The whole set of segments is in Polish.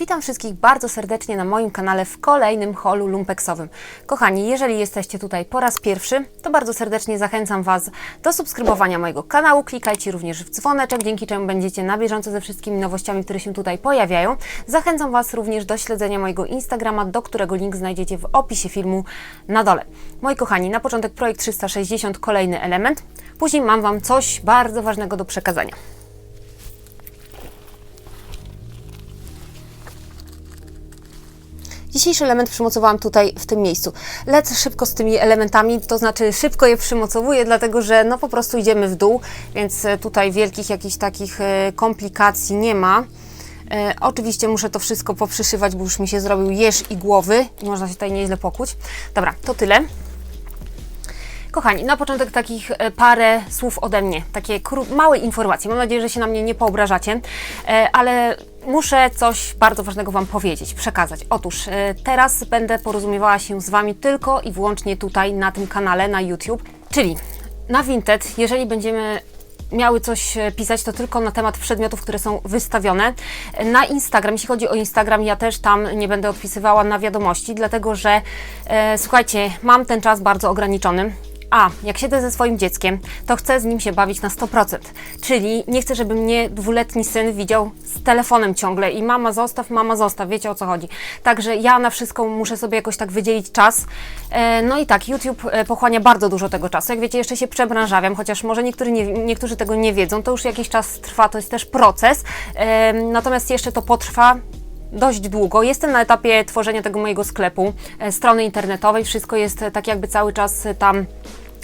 Witam wszystkich bardzo serdecznie na moim kanale w kolejnym holu lumpeksowym. Kochani, jeżeli jesteście tutaj po raz pierwszy, to bardzo serdecznie zachęcam Was do subskrybowania mojego kanału. Klikajcie również w dzwoneczek, dzięki czemu będziecie na bieżąco ze wszystkimi nowościami, które się tutaj pojawiają. Zachęcam Was również do śledzenia mojego Instagrama, do którego link znajdziecie w opisie filmu na dole. Moi kochani, na początek projekt 360, kolejny element. Później mam Wam coś bardzo ważnego do przekazania. Dzisiejszy element przymocowałam tutaj w tym miejscu. Lecę szybko z tymi elementami, to znaczy szybko je przymocowuję, dlatego że no po prostu idziemy w dół, więc e, tutaj wielkich jakichś takich e, komplikacji nie ma. E, oczywiście muszę to wszystko poprzyszywać, bo już mi się zrobił jeż i głowy i można się tutaj nieźle pokłuć. Dobra, to tyle. Kochani, na początek takich parę słów ode mnie, takie małe informacje. Mam nadzieję, że się na mnie nie poobrażacie, ale muszę coś bardzo ważnego Wam powiedzieć, przekazać. Otóż e, teraz będę porozumiewała się z Wami tylko i wyłącznie tutaj na tym kanale na YouTube, czyli na Vinted, jeżeli będziemy miały coś e, pisać, to tylko na temat przedmiotów, które są wystawione. Na Instagram, jeśli chodzi o Instagram, ja też tam nie będę odpisywała na wiadomości, dlatego że e, słuchajcie, mam ten czas bardzo ograniczony. A, jak siedzę ze swoim dzieckiem, to chcę z nim się bawić na 100%. Czyli nie chcę, żeby mnie dwuletni syn widział z telefonem ciągle i mama zostaw, mama zostaw, wiecie o co chodzi. Także ja na wszystko muszę sobie jakoś tak wydzielić czas. E, no i tak, YouTube e, pochłania bardzo dużo tego czasu. Jak wiecie, jeszcze się przebranżawiam, chociaż może niektórzy, nie, niektórzy tego nie wiedzą, to już jakiś czas trwa, to jest też proces. E, natomiast jeszcze to potrwa dość długo. Jestem na etapie tworzenia tego mojego sklepu, e, strony internetowej. Wszystko jest e, tak jakby cały czas tam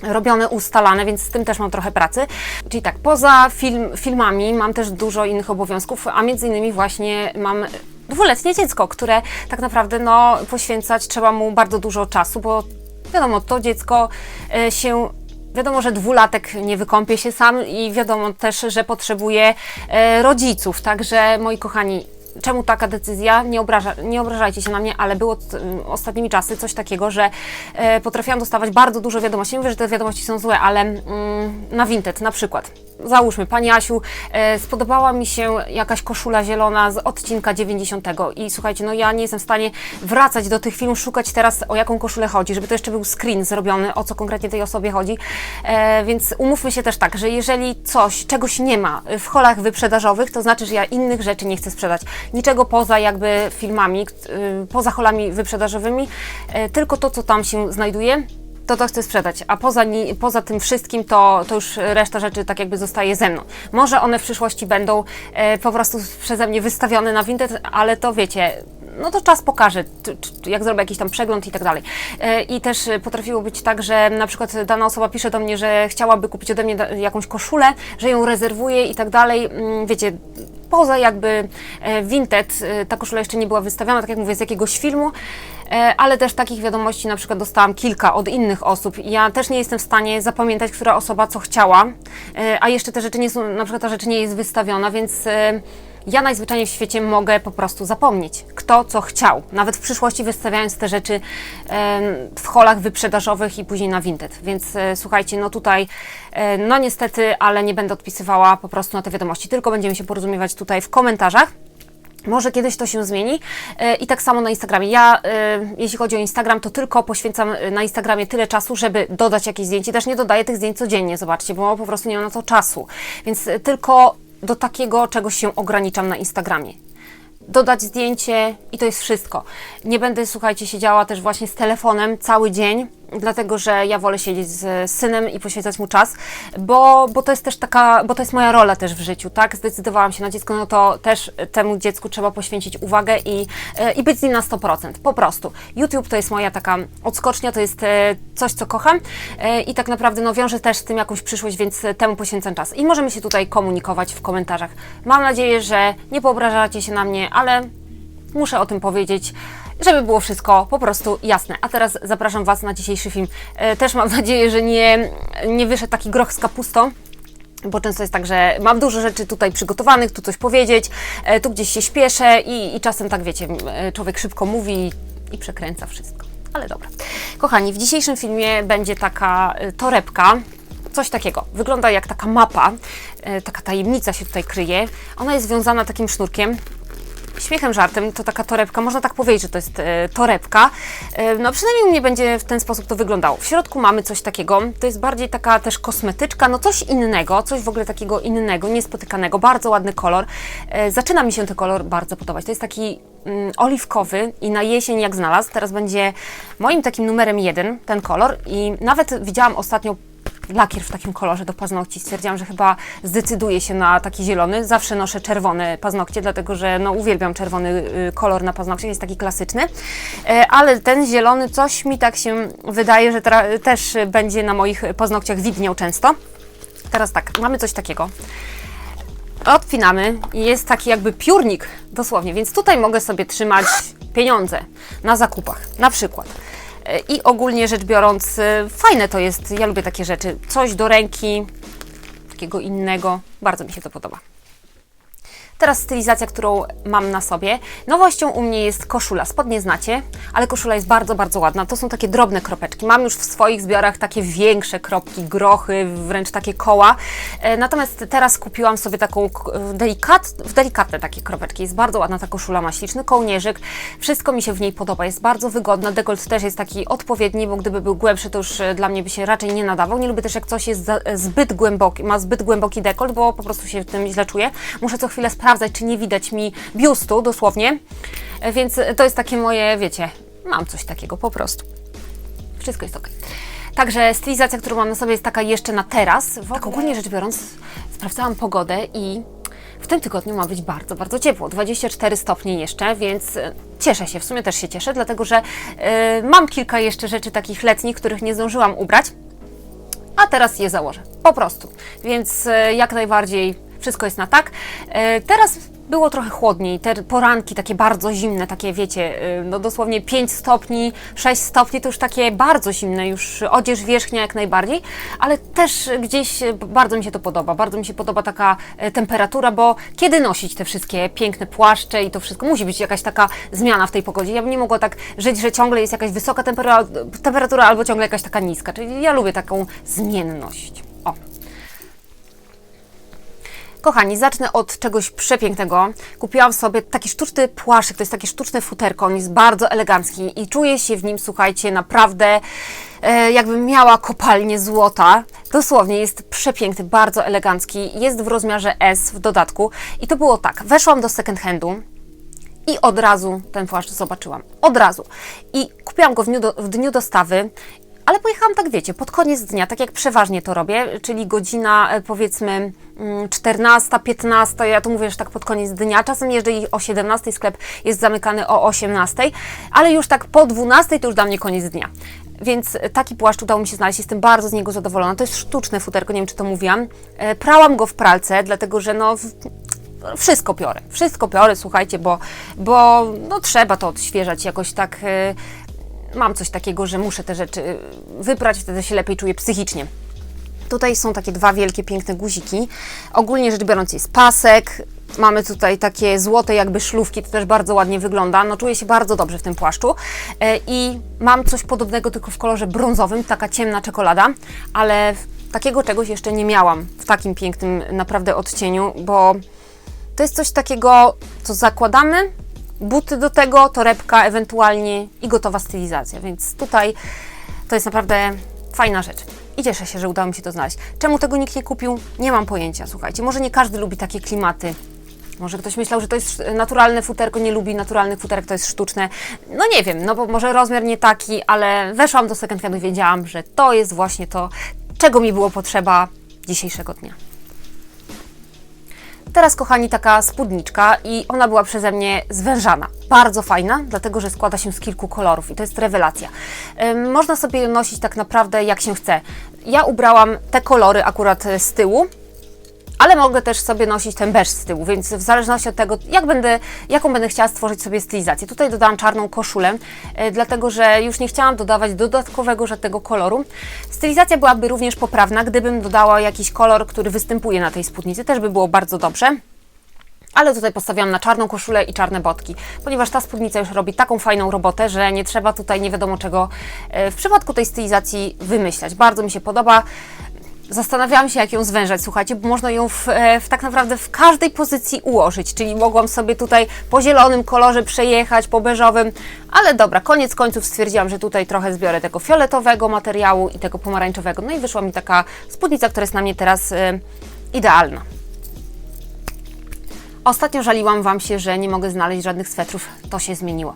robione, ustalane, więc z tym też mam trochę pracy. Czyli tak, poza film, filmami mam też dużo innych obowiązków, a między innymi właśnie mam dwuletnie dziecko, które tak naprawdę no, poświęcać trzeba mu bardzo dużo czasu, bo wiadomo, to dziecko e, się Wiadomo, że dwulatek nie wykąpie się sam i wiadomo też, że potrzebuje rodziców. Także moi kochani, czemu taka decyzja? Nie, obraża, nie obrażajcie się na mnie, ale było t, ostatnimi czasy coś takiego, że e, potrafiłam dostawać bardzo dużo wiadomości. Nie mówię, że te wiadomości są złe, ale mm, na Vinted na przykład. Załóżmy, Pani Asiu, e, spodobała mi się jakaś koszula zielona z odcinka 90 i słuchajcie, no ja nie jestem w stanie wracać do tych filmów, szukać teraz o jaką koszulę chodzi, żeby to jeszcze był screen zrobiony, o co konkretnie tej osobie chodzi. E, więc umówmy się też tak, że jeżeli coś, czegoś nie ma w holach wyprzedażowych, to znaczy, że ja innych rzeczy nie chcę sprzedać. Niczego poza jakby filmami, y, poza holami wyprzedażowymi, e, tylko to, co tam się znajduje, to to chcę sprzedać, a poza, ni- poza tym wszystkim to, to już reszta rzeczy tak jakby zostaje ze mną. Może one w przyszłości będą e, po prostu przeze mnie wystawione na Vinted, ale to wiecie, no to czas pokaże, jak zrobię jakiś tam przegląd i tak dalej. E, I też potrafiło być tak, że na przykład dana osoba pisze do mnie, że chciałaby kupić ode mnie jakąś koszulę, że ją rezerwuje i tak dalej. Mm, Wiecie, poza jakby e, Vinted, e, ta koszula jeszcze nie była wystawiona, tak jak mówię, z jakiegoś filmu, ale też takich wiadomości na przykład dostałam kilka od innych osób. Ja też nie jestem w stanie zapamiętać, która osoba co chciała, e, a jeszcze te rzeczy nie są, na przykład ta rzecz nie jest wystawiona, więc e, ja najzwyczajniej w świecie mogę po prostu zapomnieć, kto co chciał. Nawet w przyszłości wystawiając te rzeczy w holach wyprzedażowych i później na Vinted. Więc e, słuchajcie, no tutaj, e, no niestety, ale nie będę odpisywała po prostu na te wiadomości, tylko będziemy się porozumiewać tutaj w komentarzach. Może kiedyś to się zmieni E, i tak samo na Instagramie. Ja, e, jeśli chodzi o Instagram, to tylko poświęcam e, na Instagramie tyle czasu, żeby dodać jakieś zdjęcie. Też nie dodaję tych zdjęć codziennie, zobaczcie, bo po prostu nie mam na to czasu. Więc tylko do takiego czegoś się ograniczam na Instagramie dodać zdjęcie i to jest wszystko. Nie będę, słuchajcie, siedziała też właśnie z telefonem cały dzień, dlatego że ja wolę siedzieć z synem i poświęcać mu czas, bo, bo to jest też taka, bo to jest moja rola też w życiu, tak? Zdecydowałam się na dziecko, no to też temu dziecku trzeba poświęcić uwagę i, i być z nim na 100%, po prostu. YouTube to jest moja taka odskocznia, to jest e, coś, co kocham e, i tak naprawdę no, wiąże też z tym jakąś przyszłość, więc temu poświęcam czas. I możemy się tutaj komunikować w komentarzach. Mam nadzieję, że nie poobrażacie się na mnie, ale muszę o tym powiedzieć, żeby było wszystko po prostu jasne. A teraz zapraszam Was na dzisiejszy film. E, Też mam nadzieję, że nie, nie wyszedł taki groch z kapustą. Bo często jest tak, że mam dużo rzeczy tutaj przygotowanych, tu coś powiedzieć, e, tu gdzieś się śpieszę i, i czasem tak wiecie, e, człowiek szybko mówi i, przekręca wszystko. Ale dobra. Kochani, w dzisiejszym filmie będzie taka torebka, coś takiego. Wygląda jak taka mapa, taka tajemnica się tutaj kryje. Ona jest związana takim sznurkiem śmiechem, żartem, to taka torebka, można tak powiedzieć, że to jest e, torebka. E, no przynajmniej u mnie będzie w ten sposób to wyglądało. W środku mamy coś takiego, to jest bardziej taka też kosmetyczka, no coś innego, coś w ogóle takiego innego, niespotykanego, bardzo ładny kolor. E, zaczyna mi się ten kolor bardzo podobać. To jest taki mm, oliwkowy i na jesień jak znalazł. Teraz będzie moim takim numerem jeden ten kolor i nawet widziałam ostatnio lakier w takim kolorze do paznokci. Stwierdziłam, że chyba zdecyduję się na taki zielony. Zawsze noszę czerwone paznokcie, dlatego że no, uwielbiam czerwony y, kolor na paznokcie, jest taki klasyczny. E, ale ten zielony coś mi tak się wydaje, że też będzie na moich paznokciach widniał często. Teraz tak, mamy coś takiego. Odpinamy i jest taki jakby piórnik, dosłownie, więc tutaj mogę sobie trzymać pieniądze na zakupach, na przykład. I ogólnie rzecz biorąc, e, fajne to jest, ja lubię takie rzeczy. Coś do ręki, takiego innego, bardzo mi się to podoba. Teraz stylizacja, którą mam na sobie. Nowością u mnie jest koszula. Spodnie znacie, ale koszula jest bardzo, bardzo ładna. To są takie drobne kropeczki. Mam już w swoich zbiorach takie większe kropki, grochy, wręcz takie koła. E, Natomiast teraz kupiłam sobie taką delikat, delikatne takie kropeczki. Jest bardzo ładna ta koszula, ma śliczny kołnierzyk. Wszystko mi się w niej podoba. Jest bardzo wygodna. Dekolt też jest taki odpowiedni, bo gdyby był głębszy, to już e, dla mnie by się raczej nie nadawał. Nie lubię też, jak coś jest e, zbyt głęboki, ma zbyt głęboki dekolt, bo po prostu się w tym źle czuję. Muszę co chwilę sprawdzać, czy nie widać mi biustu, dosłownie. E, Więc to jest takie moje, wiecie, mam coś takiego po prostu. Wszystko jest ok. Także stylizacja, którą mam na sobie jest taka jeszcze na teraz. Tak ogólnie rzecz biorąc, sprawdzałam pogodę i w tym tygodniu ma być bardzo, bardzo ciepło. 24 stopnie jeszcze, więc e, cieszę się, w sumie też się cieszę, dlatego że e, mam kilka jeszcze rzeczy takich letnich, których nie zdążyłam ubrać a teraz je założę. Po prostu. Więc jak najbardziej wszystko jest na tak. E, Teraz było trochę chłodniej, te poranki takie bardzo zimne, takie wiecie, e, no dosłownie 5 stopni, 6 stopni, to już takie bardzo zimne, już odzież wierzchnia jak najbardziej, ale też gdzieś e, bardzo mi się to podoba, bardzo mi się podoba taka temperatura, bo kiedy nosić te wszystkie piękne płaszcze i to wszystko, musi być jakaś taka zmiana w tej pogodzie. Ja bym nie mogła tak żyć, że ciągle jest jakaś wysoka temperatura, temperatura albo ciągle jakaś taka niska, czyli ja lubię taką zmienność. O. Kochani, zacznę od czegoś przepięknego. Kupiłam sobie taki sztuczny płaszczyk, to jest takie sztuczne futerko, on jest bardzo elegancki i czuję się w nim, słuchajcie, naprawdę e, jakbym miała kopalnię złota. Dosłownie jest przepiękny, bardzo elegancki, jest w rozmiarze S w dodatku i to było tak, weszłam do second handu, i od razu ten płaszcz zobaczyłam. Od razu. I kupiłam go w dniu, do, w dniu dostawy. Ale pojechałam tak, wiecie, pod koniec dnia, tak jak przeważnie to robię, czyli godzina e, powiedzmy mm, 14, 15, ja tu mówię, że tak pod koniec dnia. Czasem jeżeli o 17 sklep jest zamykany o 18, ale już tak po 12 to już dla mnie koniec dnia. Więc taki płaszcz udało mi się znaleźć, jestem bardzo z niego zadowolona. To jest sztuczne futerko, nie wiem czy to mówiłam. E, Prałam go w pralce, dlatego że no wszystko biorę, wszystko biorę, słuchajcie, bo, bo no, trzeba to odświeżać jakoś tak. Mam coś takiego, że muszę te rzeczy y, wyprać, wtedy się lepiej czuję psychicznie. Tutaj są takie dwa wielkie, piękne guziki. Ogólnie rzecz biorąc jest pasek. Mamy tutaj takie złote jakby szlówki, to też bardzo ładnie wygląda. No czuję się bardzo dobrze w tym płaszczu. E, I mam coś podobnego tylko w kolorze brązowym, taka ciemna czekolada, ale takiego czegoś jeszcze nie miałam w takim pięknym naprawdę odcieniu, bo to jest coś takiego, co zakładamy, buty do tego, torebka ewentualnie i gotowa stylizacja, więc tutaj to jest naprawdę fajna rzecz. I cieszę się, że udało mi się to znaleźć. Czemu tego nikt nie kupił? Nie mam pojęcia, słuchajcie. Może nie każdy lubi takie klimaty. Może ktoś myślał, że to jest naturalne futerko, nie lubi naturalnych futerek, to jest sztuczne. No nie wiem, no bo może rozmiar nie taki, ale weszłam do second i wiedziałam, że to jest właśnie to, czego mi było potrzeba dzisiejszego dnia. Teraz, kochani, taka spódniczka i ona była przeze mnie zwężana. Bardzo fajna, dlatego że składa się z kilku kolorów i to jest rewelacja. Można sobie ją nosić tak naprawdę jak się chce. Ja ubrałam te kolory akurat e, z tyłu, ale mogę też sobie nosić ten beż z tyłu, więc w zależności od tego, jak będę, jaką będę chciała stworzyć sobie stylizację. Tutaj dodałam czarną koszulę, e, dlatego że już nie chciałam dodawać dodatkowego żadnego koloru. Stylizacja byłaby również poprawna, gdybym dodała jakiś kolor, który występuje na tej spódnicy, też by było bardzo dobrze. Ale tutaj postawiłam na czarną koszulę i czarne botki, ponieważ ta spódnica już robi taką fajną robotę, że nie trzeba tutaj nie wiadomo czego e, w przypadku tej stylizacji wymyślać. Bardzo mi się podoba. Zastanawiałam się, jak ją zwężać, słuchajcie, bo można ją w, e, w tak naprawdę w każdej pozycji ułożyć, czyli mogłam sobie tutaj po zielonym kolorze przejechać, po beżowym, ale dobra, koniec końców stwierdziłam, że tutaj trochę zbiorę tego fioletowego materiału i tego pomarańczowego, no i wyszła mi taka spódnica, która jest na mnie teraz e, idealna. Ostatnio żaliłam Wam się, że nie mogę znaleźć żadnych swetrów. To się zmieniło.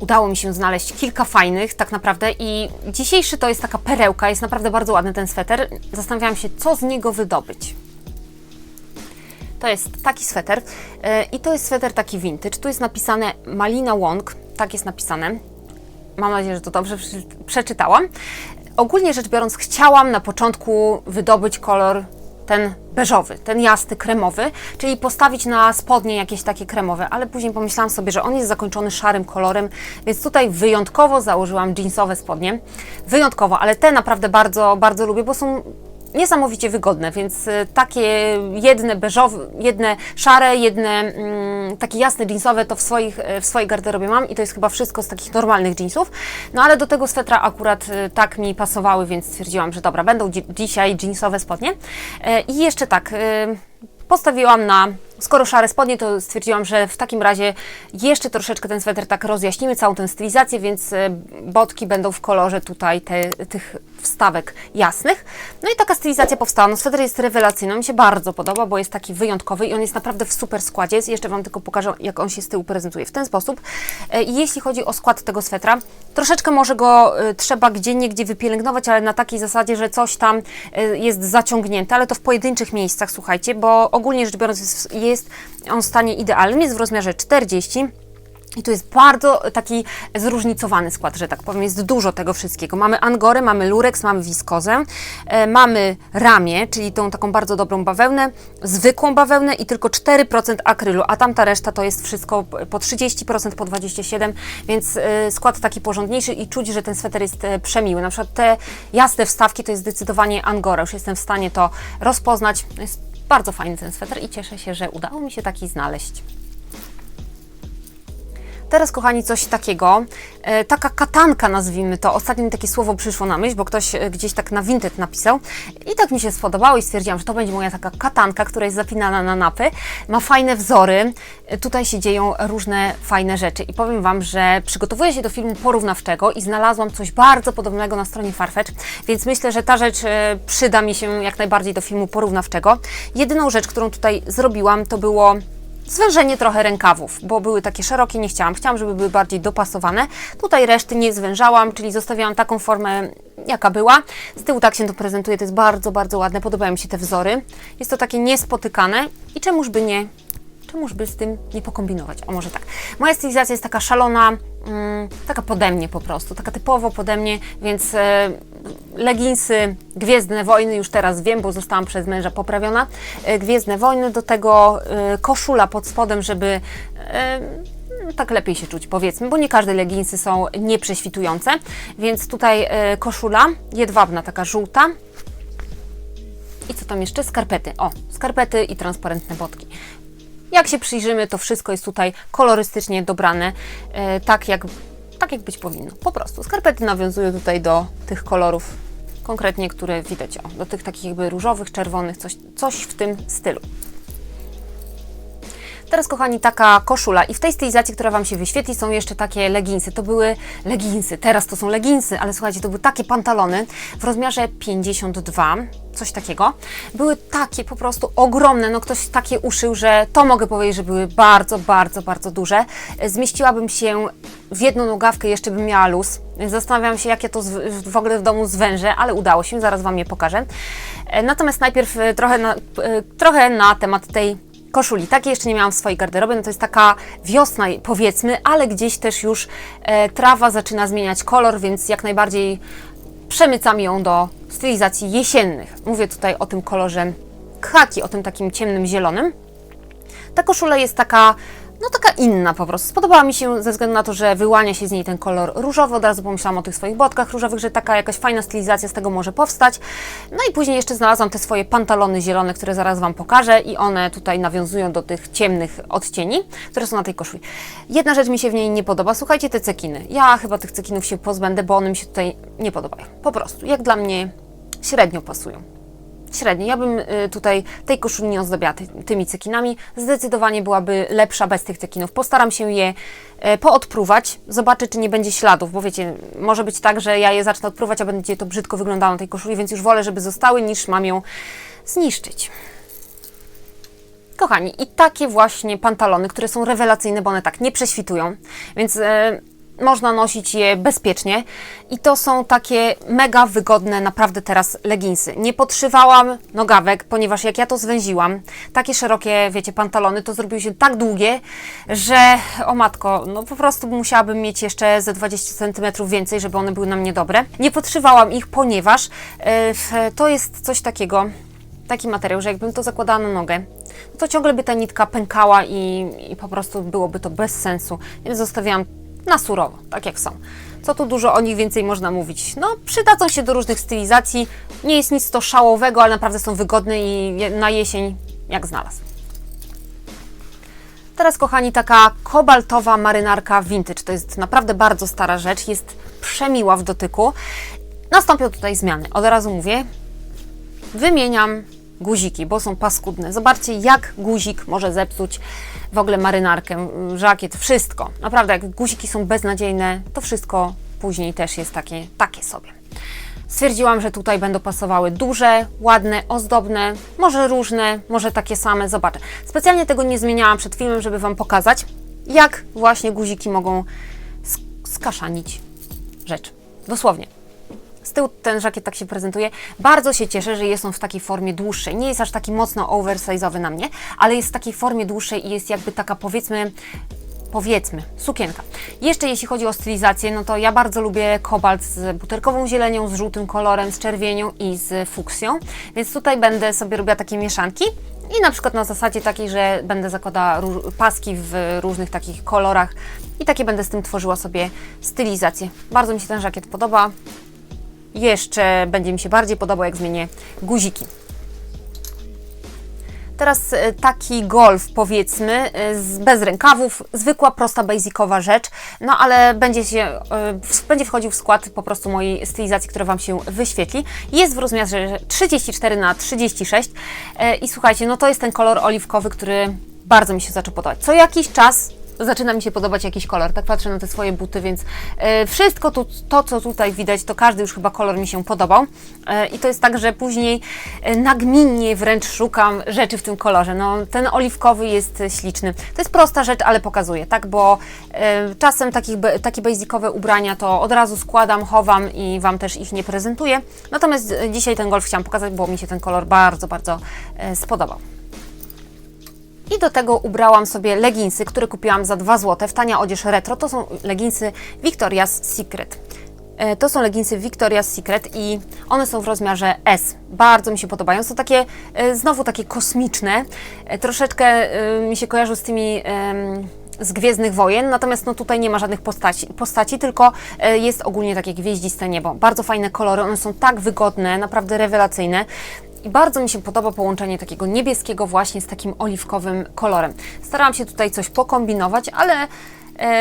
Udało mi się znaleźć kilka fajnych, tak naprawdę, i dzisiejszy to jest taka perełka. Jest naprawdę bardzo ładny ten sweter. Zastanawiałam się, co z niego wydobyć. To jest taki sweter e, i to jest sweter taki vintage. Tu jest napisane Malina Wong, tak jest napisane. Mam nadzieję, że to dobrze prze- przeczytałam. Ogólnie rzecz biorąc, chciałam na początku wydobyć kolor ten beżowy, ten jasny, kremowy, czyli postawić na spodnie jakieś takie kremowe, ale później pomyślałam sobie, że on jest zakończony szarym kolorem, więc tutaj wyjątkowo założyłam jeansowe spodnie. Wyjątkowo, ale te naprawdę bardzo, bardzo lubię, bo są niesamowicie wygodne, więc y, takie jedne beżowe, jedne szare, jedne mm, takie jasne jeansowe to w, swoich, y, w swojej garderobie mam i to jest chyba wszystko z takich normalnych jeansów. No ale do tego swetra akurat y, tak mi pasowały, więc stwierdziłam, że dobra, będą dzi- dzisiaj jeansowe spodnie. I jeszcze tak, postawiłam na, skoro szare spodnie, to stwierdziłam, że w takim razie jeszcze troszeczkę ten sweter tak rozjaśnimy, całą tę stylizację, więc e, botki będą w kolorze tutaj te, tych wstawek jasnych. No i taka stylizacja powstała. No sweter jest rewelacyjny, mi się bardzo podoba, bo jest taki wyjątkowy i on jest naprawdę w super składzie. Jeszcze Wam tylko pokażę, jak on się z tyłu prezentuje w ten sposób. E, I jeśli chodzi o skład tego swetra, troszeczkę może go e, trzeba gdzie niegdzie wypielęgnować, ale na takiej zasadzie, że coś tam e, jest zaciągnięte, ale to w pojedynczych miejscach, słuchajcie, bo ogólnie rzecz biorąc jest, jest on stanie idealnym, jest w rozmiarze 40. I tu jest bardzo taki zróżnicowany skład, że tak powiem, jest dużo tego wszystkiego. Mamy angorę, mamy lurex, mamy wiskozę, e, mamy ramię, czyli tą taką bardzo dobrą bawełnę, zwykłą bawełnę i tylko 4% akrylu, a tamta reszta to jest wszystko po 30%, po 27%, więc e, skład taki porządniejszy i czuć, że ten sweter jest e, przemiły. Na przykład te jasne wstawki to jest zdecydowanie angora, już jestem w stanie to rozpoznać. Jest bardzo fajny ten sweter i cieszę się, że udało mi się taki znaleźć. Teraz, kochani, coś takiego, e, taka katanka nazwijmy to. Ostatnio takie słowo przyszło na myśl, bo ktoś e, gdzieś tak na Vinted napisał i tak mi się spodobało i stwierdziłam, że to będzie moja taka katanka, która jest zapinana na napy. Ma fajne wzory, e, tutaj się dzieją różne fajne rzeczy i powiem Wam, że przygotowuję się do filmu porównawczego i znalazłam coś bardzo podobnego na stronie Farfetch, więc myślę, że ta rzecz przyda mi się jak najbardziej do filmu porównawczego. Jedyną rzecz, którą tutaj zrobiłam, to było zwężenie trochę rękawów, bo były takie szerokie, nie chciałam. Chciałam, żeby były bardziej dopasowane. Tutaj reszty nie zwężałam, czyli zostawiałam taką formę, jaka była. Z tyłu tak się to prezentuje, to jest bardzo, bardzo ładne. Podobają mi się te wzory. Jest to takie niespotykane i czemuż by nie, czemuż by z tym nie pokombinować. O, może tak. Moja stylizacja jest taka szalona, mm, taka pode mnie po prostu, taka typowo pode mnie, więc e, leginsy Gwiezdne Wojny, już teraz wiem, bo zostałam przez męża poprawiona. E, Gwiezdne Wojny, do tego e, koszula pod spodem, żeby e, no, tak lepiej się czuć, powiedzmy, bo nie każde leginsy są nieprześwitujące, więc tutaj koszula jedwabna, taka żółta. I co tam jeszcze? Skarpety. O, skarpety i transparentne botki. Jak się przyjrzymy, to wszystko jest tutaj kolorystycznie dobrane, tak, jak, tak jak być powinno. Po prostu. Skarpety nawiązują tutaj do tych kolorów, konkretnie, które widać, o, do tych takich jakby różowych, czerwonych, coś, coś w tym stylu. Teraz, kochani, taka koszula i w tej stylizacji, która Wam się wyświetli, są jeszcze takie leginsy. To były leginsy, teraz to są leginsy, ale słuchajcie, to były takie pantalony w rozmiarze 52, coś takiego. Były takie po prostu ogromne, no ktoś takie uszył, że to mogę powiedzieć, że były bardzo, bardzo, bardzo duże. Zmieściłabym się w jedną nogawkę, jeszcze bym miała luz. Zastanawiam się, jak ja to w ogóle w domu zwężę, ale udało się, zaraz Wam je pokażę. E, Natomiast najpierw e, trochę na, e, trochę na temat tej koszuli. Takiej jeszcze nie miałam w swojej garderobie, no to jest taka wiosna powiedzmy, ale gdzieś też już e, trawa zaczyna zmieniać kolor, więc jak najbardziej przemycam ją do stylizacji jesiennych. Mówię tutaj o tym kolorze khaki, o tym takim ciemnym zielonym. Ta koszula jest taka, no taka inna po prostu. Spodobała mi się ze względu na to, że wyłania się z niej ten kolor różowy. Od razu pomyślałam o tych swoich botkach różowych, że taka jakaś fajna stylizacja z tego może powstać. No i później jeszcze znalazłam te swoje pantalony zielone, które zaraz Wam pokażę i one tutaj nawiązują do tych ciemnych odcieni, które są na tej koszuli. Jedna rzecz mi się w niej nie podoba. Słuchajcie, te cekiny. Ja chyba tych cekinów się pozbędę, bo one mi się tutaj nie podobają. Po prostu. Jak dla mnie średnio pasują. Średnie. Ja bym y, tutaj tej koszuli nie ozdabiała ty, tymi cekinami. Zdecydowanie byłaby lepsza bez tych cekinów. Postaram się je e, poodpruwać, zobaczę, czy nie będzie śladów, bo wiecie, może być tak, że ja je zacznę odpruwać, a będzie to brzydko wyglądało na tej koszuli, więc już wolę, żeby zostały, niż mam ją zniszczyć. Kochani, i takie właśnie pantalony, które są rewelacyjne, bo one tak nie prześwitują, więc e, można nosić je bezpiecznie. I to są takie mega wygodne, naprawdę teraz leginsy. Nie podszywałam nogawek, ponieważ jak ja to zwęziłam, takie szerokie, wiecie, pantalony, to zrobiły się tak długie, że o matko, no po prostu musiałabym mieć jeszcze ze 20 cm więcej, żeby one były na mnie dobre. Nie podszywałam ich, ponieważ w- to jest coś takiego, taki materiał, że jakbym to zakładała na nogę, no to ciągle by ta nitka pękała i, i po prostu byłoby to bez sensu. Więc zostawiałam na surowo, tak jak są. Co tu dużo o nich więcej można mówić? No, przydadzą się do różnych stylizacji. Nie jest nic to szałowego, ale naprawdę są wygodne i na jesień jak znalazł. Teraz, kochani, taka kobaltowa marynarka vintage. To jest naprawdę bardzo stara rzecz, jest przemiła w dotyku. Nastąpią tutaj zmiany. Od razu mówię, wymieniam guziki, bo są paskudne. Zobaczcie, jak guzik może zepsuć w ogóle marynarkę, żakiet, wszystko. Naprawdę, jak guziki są beznadziejne, to wszystko później też jest takie, takie sobie. Stwierdziłam, że tutaj będą pasowały duże, ładne, ozdobne, może różne, może takie same. Zobaczę. Specjalnie tego nie zmieniałam przed filmem, żeby Wam pokazać, jak właśnie guziki mogą sk- skaszanić rzecz. Dosłownie. Z tyłu ten żakiet tak się prezentuje. Bardzo się cieszę, że jest on w takiej formie dłuższej. Nie jest aż taki mocno oversize'owy na mnie, ale jest w takiej formie dłuższej i jest jakby taka powiedzmy powiedzmy, sukienka. Jeszcze jeśli chodzi o stylizację, no to ja bardzo lubię kobalt z buterkową zielenią, z żółtym kolorem, z czerwienią i z fuksją, więc tutaj będę sobie robiła takie mieszanki i na przykład na zasadzie takiej, że będę zakładała paski w różnych takich kolorach i takie będę z tym tworzyła sobie stylizację. Bardzo mi się ten żakiet podoba. Jeszcze będzie mi się bardziej podobał, jak zmienię guziki. Teraz e, taki golf, powiedzmy, e, bez rękawów, zwykła, prosta, basicowa rzecz, no ale będzie, się, e, będzie wchodził w skład po prostu mojej stylizacji, która Wam się wyświetli. Jest w rozmiarze 34 na 36 e, i słuchajcie, no to jest ten kolor oliwkowy, który bardzo mi się zaczął podobać. Co jakiś czas zaczyna mi się podobać jakiś kolor. Tak patrzę na te swoje buty, więc e, wszystko tu, to, co tutaj widać, to każdy już chyba kolor mi się podobał. E, I to jest tak, że później e, nagminnie wręcz szukam rzeczy w tym kolorze. No, ten oliwkowy jest śliczny. To jest prosta rzecz, ale pokazuje, tak? Bo czasem takich, takie basicowe ubrania to od razu składam, chowam i Wam też ich nie prezentuję. Natomiast dzisiaj ten golf chciałam pokazać, bo mi się ten kolor bardzo, bardzo spodobał. I do tego ubrałam sobie leginsy, które kupiłam za 2 zł w tania odzież retro. To są leginsy Victoria's Secret. E, To są leginsy Victoria's Secret i one są w rozmiarze S. Bardzo mi się podobają. Są takie, e, znowu takie kosmiczne. E, Troszeczkę mi się kojarzą z tymi z Gwiezdnych Wojen, natomiast no tutaj nie ma żadnych postaci, postaci, tylko jest ogólnie takie gwieździste niebo. Bardzo fajne kolory, one są tak wygodne, naprawdę rewelacyjne. I bardzo mi się podoba połączenie takiego niebieskiego właśnie z takim oliwkowym kolorem. Starałam się tutaj coś pokombinować, ale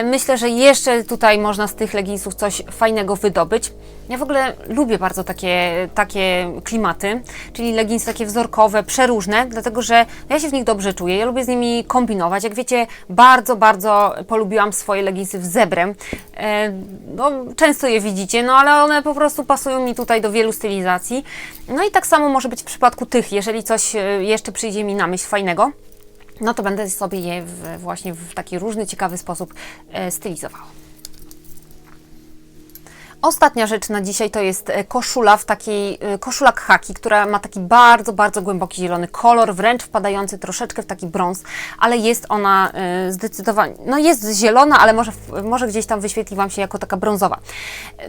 myślę, że jeszcze tutaj można z tych leginsów coś fajnego wydobyć. Ja w ogóle lubię bardzo takie, takie klimaty, czyli leginsy takie wzorkowe, przeróżne, dlatego że ja się w nich dobrze czuję. Ja lubię z nimi kombinować. Jak wiecie, bardzo, bardzo polubiłam swoje leginsy w zebrę. E, no, często je widzicie, no ale one po prostu pasują mi tutaj do wielu stylizacji. No i tak samo może być w przypadku tych, jeżeli coś e, jeszcze przyjdzie mi na myśl fajnego, no to będę sobie je w, właśnie w taki różny, ciekawy sposób e, stylizowała. Ostatnia rzecz na dzisiaj to jest e, koszula w takiej, e, koszula khaki, która ma taki bardzo, bardzo głęboki zielony kolor, wręcz wpadający troszeczkę w taki brąz, ale jest ona zdecydowanie, no jest zielona, ale może, może gdzieś tam wyświetli Wam się jako taka brązowa.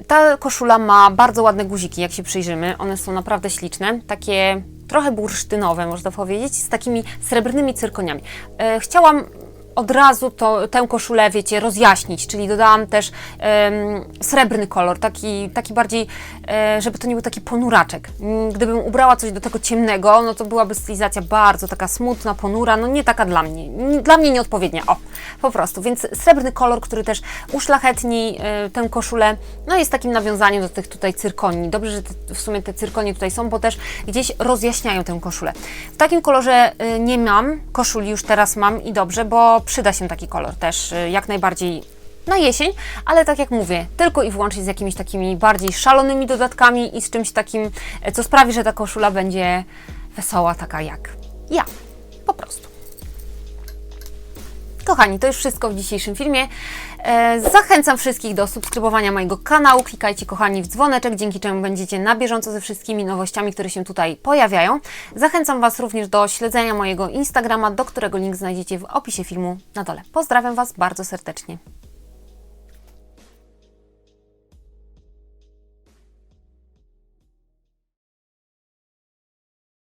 Ta koszula ma bardzo ładne guziki, jak się przyjrzymy, one są naprawdę śliczne, takie trochę bursztynowe, można powiedzieć, z takimi srebrnymi cyrkoniami. E, Chciałam od razu to, tę koszulę, wiecie, rozjaśnić, czyli dodałam też em, srebrny kolor, taki, taki bardziej, e, żeby to nie był taki ponuraczek. Mm, Gdybym ubrała coś do tego ciemnego, no to byłaby stylizacja bardzo taka smutna, ponura, no nie taka dla mnie, nie, dla mnie nieodpowiednia, o, po prostu. Więc srebrny kolor, który też uszlachetni e, tę koszulę, no jest takim nawiązaniem do tych tutaj cyrkoni. Dobrze, że te, w sumie te cyrkonie tutaj są, bo też gdzieś rozjaśniają tę koszulę. W takim kolorze e, nie mam koszuli, już teraz mam i dobrze, bo przyda się taki kolor też e, jak najbardziej na jesień, ale tak jak mówię, tylko i wyłącznie z jakimiś takimi bardziej szalonymi dodatkami i z czymś takim, e, co sprawi, że ta koszula będzie wesoła, taka jak ja. Po prostu. Kochani, to już wszystko w dzisiejszym filmie. E, Zachęcam wszystkich do subskrybowania mojego kanału. Klikajcie, kochani, w dzwoneczek, dzięki czemu będziecie na bieżąco ze wszystkimi nowościami, które się tutaj pojawiają. Zachęcam Was również do śledzenia mojego Instagrama, do którego link znajdziecie w opisie filmu na dole. Pozdrawiam Was bardzo serdecznie.